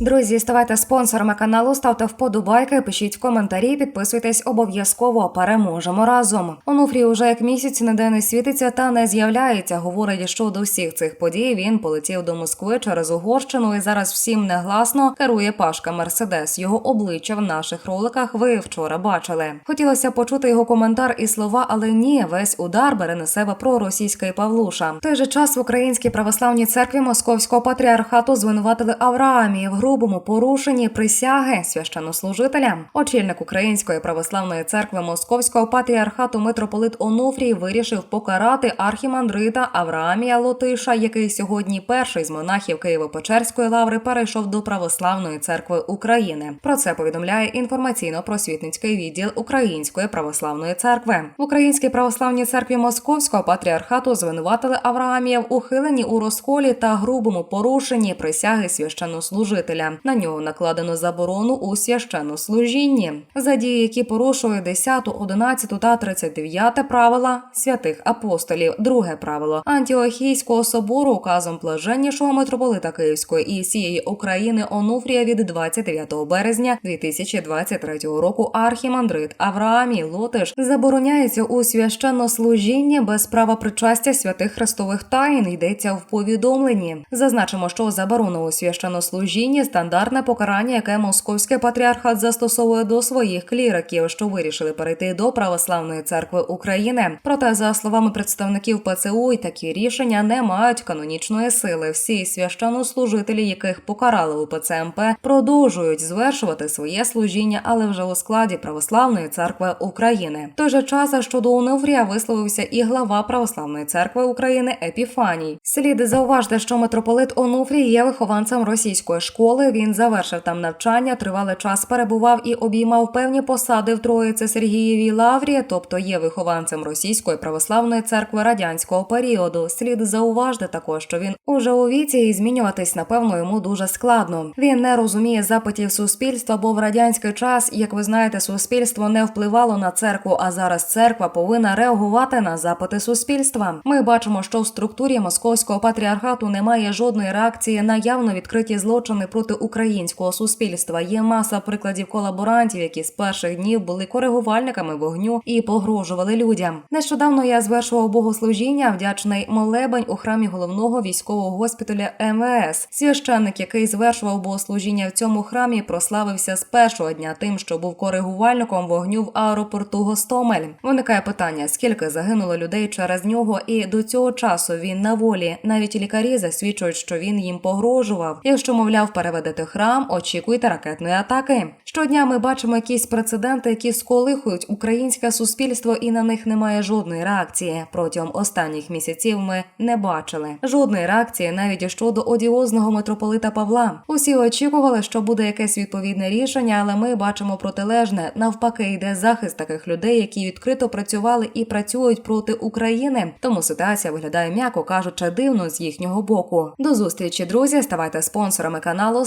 Друзі, ставайте спонсорами каналу, ставте вподобайки, пишіть коментарі, підписуйтесь обов'язково. Переможемо разом. Онуфрій уже як місяць ніде не світиться та не з'являється. Говорить, що до всіх цих подій він полетів до Москви через Угорщину і зараз всім негласно керує Пашка Мерседес. Його обличчя в наших роликах ви вчора бачили. Хотілося почути його коментар і слова, але ні, весь удар бере на себе проросійський Павлуша. В той же час в Українській православній церкві Московського патріархату звинуватили Авраамії в грубому порушенні присяги священнослужителям. Очільник Української православної церкви Московського патріархату митрополит Онуфрій вирішив покарати архімандрита Авраамія Лотиша, який сьогодні перший з монахів Києво-Печерської лаври перейшов до православної церкви України. Про це повідомляє інформаційно-просвітницький відділ Української православної церкви. В Українській православній церкві Московського патріархату звинуватили Авраамія в ухиленні у розколі та грубому порушенні присяги священнослужителя. На нього накладено заборону у священнослужінні за дії, які порушує 10, 11 та 39 правила святих апостолів. Друге правило Антіохійського собору указом блаженнішого митрополита Київської і всієї України Онуфрія від 29 березня 2023 року архімандрит Авраамій Лотиш забороняється у священнослужінні без права причастя святих хрестових таїн. Йдеться в повідомленні. Зазначимо, що заборона у священнослужінні стандартне покарання, яке московський патріархат застосовує до своїх кліриків, що вирішили перейти до православної церкви України. Проте, за словами представників ПЦУ, й такі рішення не мають канонічної сили. Всі священнослужителі, яких покарали у ПЦМП, продовжують звершувати своє служіння, але вже у складі православної церкви України. В той же час щодо Онуфрія висловився і глава православної церкви України Епіфаній. Слід зауважити, що митрополит Онуфрій є вихованцем російської школи. Він завершив там навчання, тривалий час перебував і обіймав певні посади в Троїці Сергієвій Лаврі, тобто є вихованцем російської православної церкви радянського періоду. Слід зауважити також, що він уже у віці і змінюватись напевно йому дуже складно. Він не розуміє запитів суспільства, бо в радянський час, як ви знаєте, суспільство не впливало на церкву, а зараз церква повинна реагувати на запити суспільства. Ми бачимо, що в структурі московського патріархату немає жодної реакції на явно відкриті злочини проти українського суспільства. Є маса прикладів колаборантів, які з перших днів були коригувальниками вогню і погрожували людям. Нещодавно я звершував богослужіння, вдячний молебень у храмі головного військового госпіталя МВС. Священник, який звершував богослужіння в цьому храмі, прославився з першого дня тим, що був коригувальником вогню в аеропорту Гостомель. Виникає питання: скільки загинуло людей через нього, і до цього часу він на волі. Навіть лікарі засвідчують, що він їм погрожував. Якщо мовляв переведете храм, очікуйте ракетної атаки. Щодня ми бачимо якісь прецеденти, які сколихують українське суспільство, і на них немає жодної реакції. Протягом останніх місяців ми не бачили жодної реакції навіть щодо одіозного митрополита Павла. Усі очікували, що буде якесь відповідне рішення, але ми бачимо протилежне. Навпаки, йде захист таких людей, які відкрито працювали і працюють проти України. Тому ситуація виглядає, м'яко кажучи, дивно з їхнього боку. До зустрічі, друзі. Ставайте спонсорами каналу,